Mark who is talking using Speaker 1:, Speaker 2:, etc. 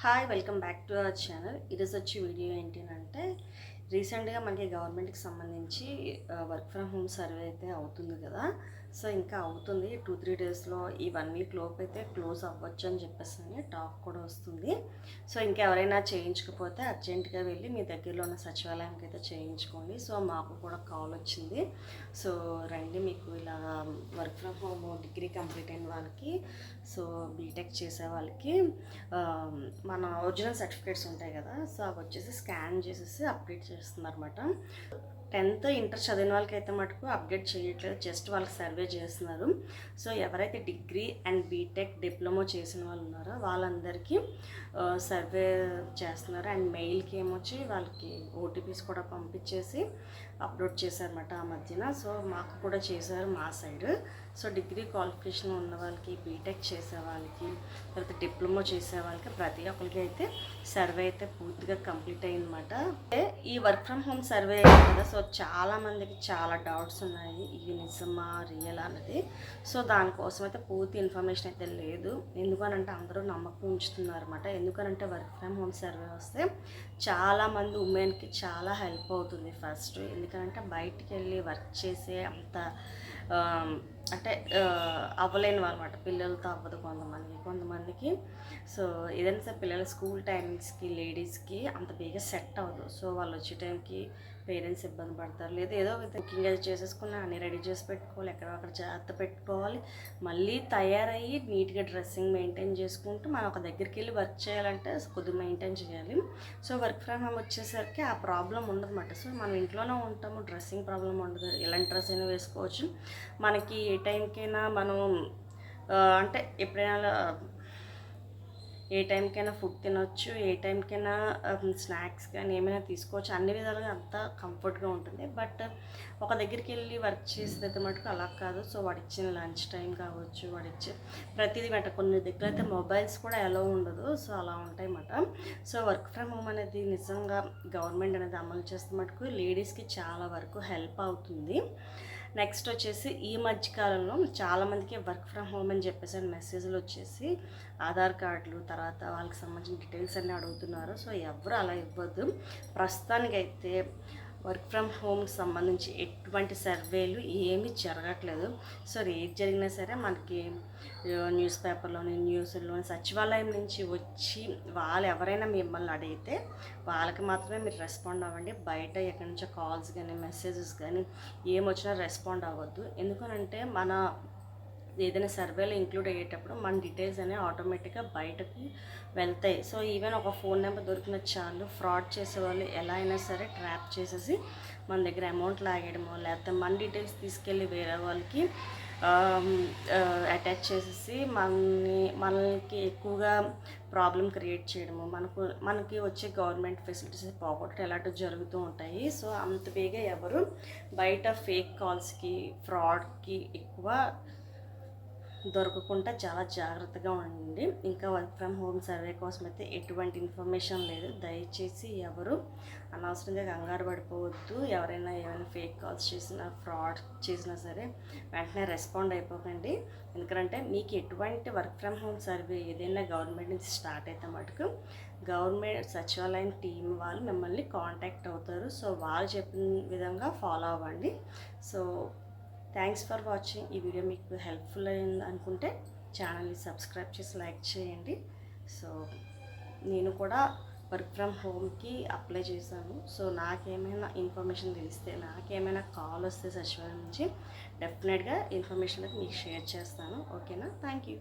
Speaker 1: Hi welcome back to our channel ఈరోజు వచ్చి video ఏంటి అంటే రీసెంట్గా మనకి గవర్నమెంట్కి సంబంధించి వర్క్ ఫ్రమ్ హోమ్ సర్వే అయితే అవుతుంది కదా. సో ఇంకా అవుతుంది. టూ త్రీ డేస్లో ఈ వన్ వీక్ లోపు అయితే క్లోజ్ అవ్వచ్చు అని చెప్పేసి అని టాక్ కూడా వస్తుంది. సో ఇంకా ఎవరైనా చేయించకపోతే అర్జెంటుగా వెళ్ళి మీ దగ్గరలో ఉన్న సచివాలయంకి అయితే చేయించుకోండి. సో మాకు కూడా కాల్ వచ్చింది. సో రండి మీకు ఇలా work from home degree complete అయిన వాళ్ళకి సో బీటెక్ చేసే వాళ్ళకి మన ఒరిజినల్ సర్టిఫికేట్స్ ఉంటాయి కదా. సో అవి వచ్చేసి స్కాన్ చేసేసి అప్డేట్ చేస్తున్నారు అనమాట టెన్త్ ఇంటర్ చదివిన వాళ్ళకి అయితే మటుకు అప్డేట్ చేయట్లేదు జస్ట్ వాళ్ళకి సర్వే చేస్తున్నారు. సో ఎవరైతే డిగ్రీ అండ్ బీటెక్ డిప్లొమా చేసిన వాళ్ళు ఉన్నారో వాళ్ళందరికీ సర్వే చేస్తున్నారు. అండ్ మెయిల్కి ఏమొచ్చి వాళ్ళకి ఓటీపీస్ కూడా పంపించేసి అప్లోడ్ చేశారన్నమాట ఆ మధ్యన. సో మాకు కూడా చేశారు మా సైడ్. సో డిగ్రీ క్వాలిఫికేషన్ ఉన్న వాళ్ళకి బీటెక్ చేసే వాళ్ళకి తర్వాత డిప్లొమా చేసే వాళ్ళకి ప్రతి ఒక్కరికి అయితే సర్వే అయితే పూర్తిగా కంప్లీట్ అయిందన్నమాట. ఈ వర్క్ ఫ్రమ్ హోమ్ సర్వే అయింది కదా సో చాలామందికి చాలా డౌట్స్ ఉన్నాయి. ఇది నిజమా? రియల్ అన్నది. సో దానికోసం అయితే పూర్తి ఇన్ఫర్మేషన్ అయితే లేదు. ఎందుకనంటే అందరూ నమ్మకం ఉంచుతున్నారు అనమాట ఎందుకనంటే వర్క్ ఫ్రమ్ హోమ్ సర్వే వస్తే చాలామంది ఉమెన్కి చాలా హెల్ప్ అవుతుంది ఫస్ట్. ఎందుకంటే బయటికి వెళ్ళి వర్క్ చేసే అంత అంటే అవ్వలేని అనమాట పిల్లలతో అవ్వదు కొంతమందికి కొంతమందికి. సో ఏదైనా సరే పిల్లల స్కూల్ టైమింగ్స్కి లేడీస్కి అంత బేగా సెట్ అవ్వదు. సో వాళ్ళు వచ్చే టైంకి పేరెంట్స్ ఇబ్బంది పడతారు. లేదా ఏదో కుకింగ్ అది చేసేసుకున్నా అన్ని రెడీ చేసి పెట్టుకోవాలి. ఎక్కడ అక్కడ జాగ్రత్త పెట్టుకోవాలి. మళ్ళీ తయారయ్యి నీట్గా డ్రెస్సింగ్ మెయింటైన్ చేసుకుంటూ మనం ఒక దగ్గరికి వెళ్ళి వర్క్ చేయాలంటే కొద్దిగా మెయింటైన్ చేయాలి. సో వర్క్ ఫ్రమ్ హోమ్ వచ్చేసరికి ఆ ప్రాబ్లం ఉండదన్నమాట. సో మనం ఇంట్లోనే ఉంటాము. డ్రెస్సింగ్ ప్రాబ్లం ఉండదు. ఎలాంటి డ్రెస్ అయినా వేసుకోవచ్చు. మనకి ఏ టైంకైనా మనం అంటే ఎప్పుడైనా ఏ టైంకైనా ఫుడ్ తినొచ్చు ఏ టైంకైనా స్నాక్స్ కానీ ఏమైనా తీసుకోవచ్చు. అన్ని విధాలుగా అంతా కంఫర్ట్గా ఉంటుంది. బట్ ఒక దగ్గరికి వెళ్ళి వర్క్ చేసేది మటుకు అలా కాదు. సో వాడు ఇచ్చిన లంచ్ టైం కావచ్చు వాడు ఇచ్చే ప్రతిదీ మాట కొన్ని దగ్గర అయితే మొబైల్స్ కూడా ఎలా ఉండదు. సో అలా ఉంటాయి అన్నమాట సో వర్క్ ఫ్రమ్ హోమ్ అనేది నిజంగా గవర్నమెంట్ అనేది అమలు చేస్తే మటుకు లేడీస్కి చాలా వరకు హెల్ప్ అవుతుంది. నెక్స్ట్ వచ్చేసి ఈ మధ్యకాలంలో చాలామందికి వర్క్ ఫ్రమ్ హోమ్ అని చెప్పేసి అని మెసేజ్లు వచ్చేసి ఆధార్ కార్డులు తర్వాత వాళ్ళకి సంబంధించిన డీటెయిల్స్ అన్నీ అడుగుతున్నారు. సో ఎవరు అలా ఇవ్వద్దు. ప్రస్తుతానికైతే వర్క్ ఫ్రమ్ హోమ్కి సంబంధించి ఎటువంటి సర్వేలు ఏమీ జరగట్లేదు. సో ఏది జరిగినా సరే మనకి న్యూస్ పేపర్లోని న్యూస్లోని సచివాలయం నుంచి వచ్చి వాళ్ళు ఎవరైనా మిమ్మల్ని అడిగితే వాళ్ళకి మాత్రమే మీరు రెస్పాండ్ అవ్వండి. బయట ఎక్కడి నుంచో కాల్స్ కానీ మెసేజెస్ కానీ ఏమొచ్చినా రెస్పాండ్ అవ్వద్దు. ఎందుకనంటే మన ఏదైనా సర్వేలో ఇంక్లూడ్ అయ్యేటప్పుడు మన డీటెయిల్స్ అనేవి ఆటోమేటిక్గా బయటకు వెళ్తాయి. సో ఈవెన్ ఒక ఫోన్ నెంబర్ దొరికిన చాలు ఫ్రాడ్ చేసే వాళ్ళు ఎలా అయినా సరే ట్రాప్ చేసేసి మన దగ్గర అమౌంట్ లాగేయడమో లేకపోతే మన డీటెయిల్స్ తీసుకెళ్ళి వేరే వాళ్ళకి అటాచ్ చేసేసి మనని మనకి ఎక్కువగా ప్రాబ్లం క్రియేట్ చేయడము మనకు మనకి వచ్చే గవర్నమెంట్ ఫెసిలిటీస్ పోగొట్టడం ఇలాంటివి జరుగుతూ ఉంటాయి. సో అంత బేగా ఎవరు బయట ఫేక్ కాల్స్కి ఫ్రాడ్కి ఎక్కువ దొరకకుండా చాలా జాగ్రత్తగా ఉండండి. ఇంకా వర్క్ ఫ్రమ్ హోమ్ సర్వే కోసం అయితే ఎటువంటి ఇన్ఫర్మేషన్ లేదు. దయచేసి ఎవరు అనవసరంగా కంగారు పడిపోవద్దు. ఎవరైనా ఏమైనా ఫేక్ కాల్స్ చేసినా ఫ్రాడ్ చేసినా సరే వెంటనే రెస్పాండ్ అయిపోకండి. ఎందుకంటే మీకు ఎటువంటి వర్క్ ఫ్రమ్ హోమ్ సర్వే ఏదైనా గవర్నమెంట్ నుంచి స్టార్ట్ అయితే మటుకు గవర్నమెంట్ సచివాలయం టీం వాళ్ళు మిమ్మల్ని కాంటాక్ట్ అవుతారు. సో వాళ్ళు చెప్పిన విధంగా ఫాలో అవ్వండి. సో థ్యాంక్స్ ఫర్ వాచింగ్ ఈ వీడియో మీకు హెల్ప్ఫుల్ అయింది అనుకుంటే ఛానల్ని సబ్స్క్రైబ్ చేసి లైక్ చేయండి. సో నేను కూడా వర్క్ ఫ్రమ్ హోమ్కి అప్లై చేశాను. సో నాకేమైనా ఇన్ఫర్మేషన్ తెలిస్తే నాకేమైనా కాల్ వస్తే సచివాలయం నుంచి డెఫినెట్గా ఇన్ఫర్మేషన్ అయితే మీకు షేర్ చేస్తాను. ఓకేనా థ్యాంక్ యూ